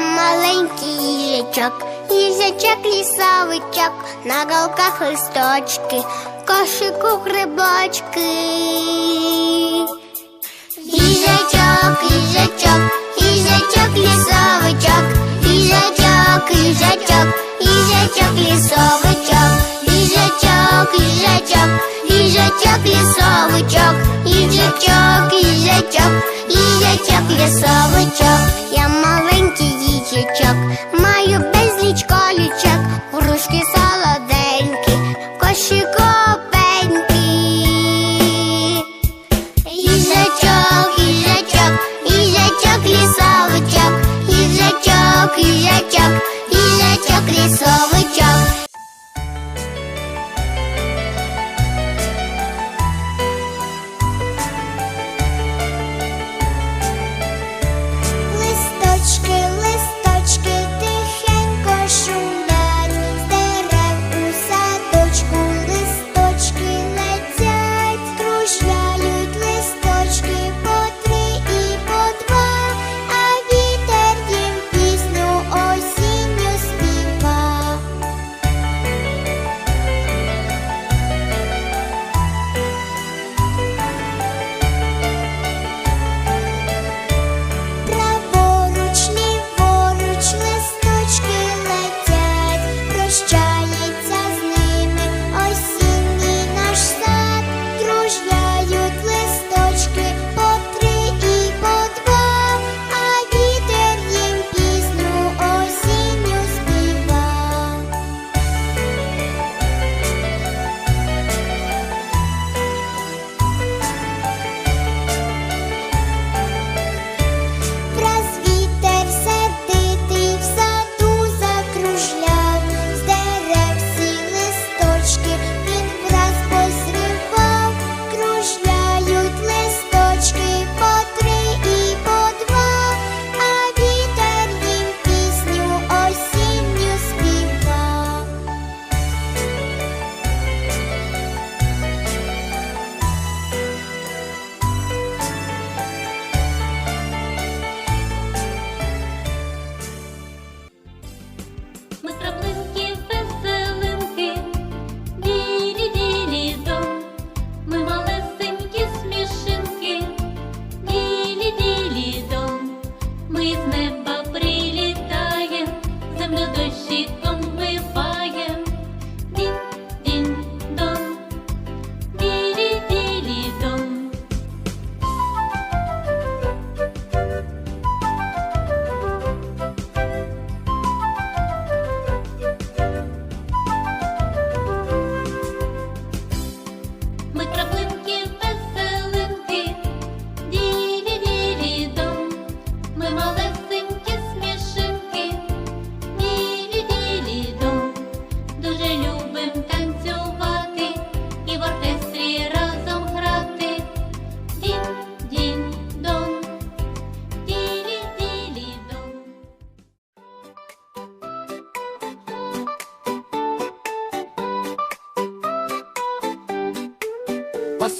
маленький язычок Язычок, лісовичок, на голках листочки, в кошику грибочки. Язычок, язычок, язычок, лісовичок, язычок, язычок, язычок, лісовичок, язычок, язычок, язычок, лісовичок, язычок, язычок, язычок, лісовичок.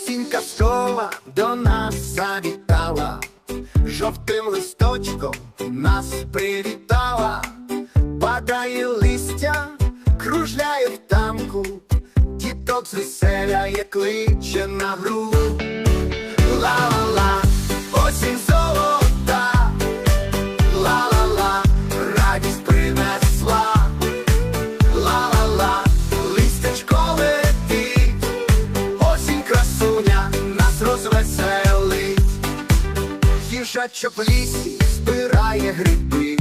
Осінь казкова до нас завітала, жовтим листочком нас привітала, падає листя, кружляє в тамку, діток з веселя, як кличе на гру. Ла-ла-ла, осінь Білочка, що в лісі збирає гриби,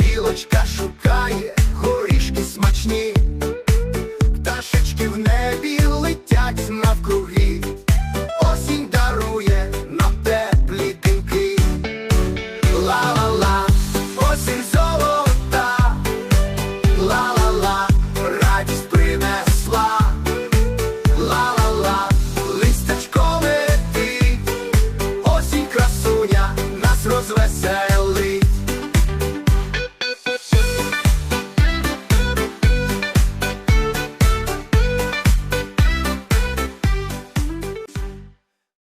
білочка шукає горішки смачні, пташечки в небі.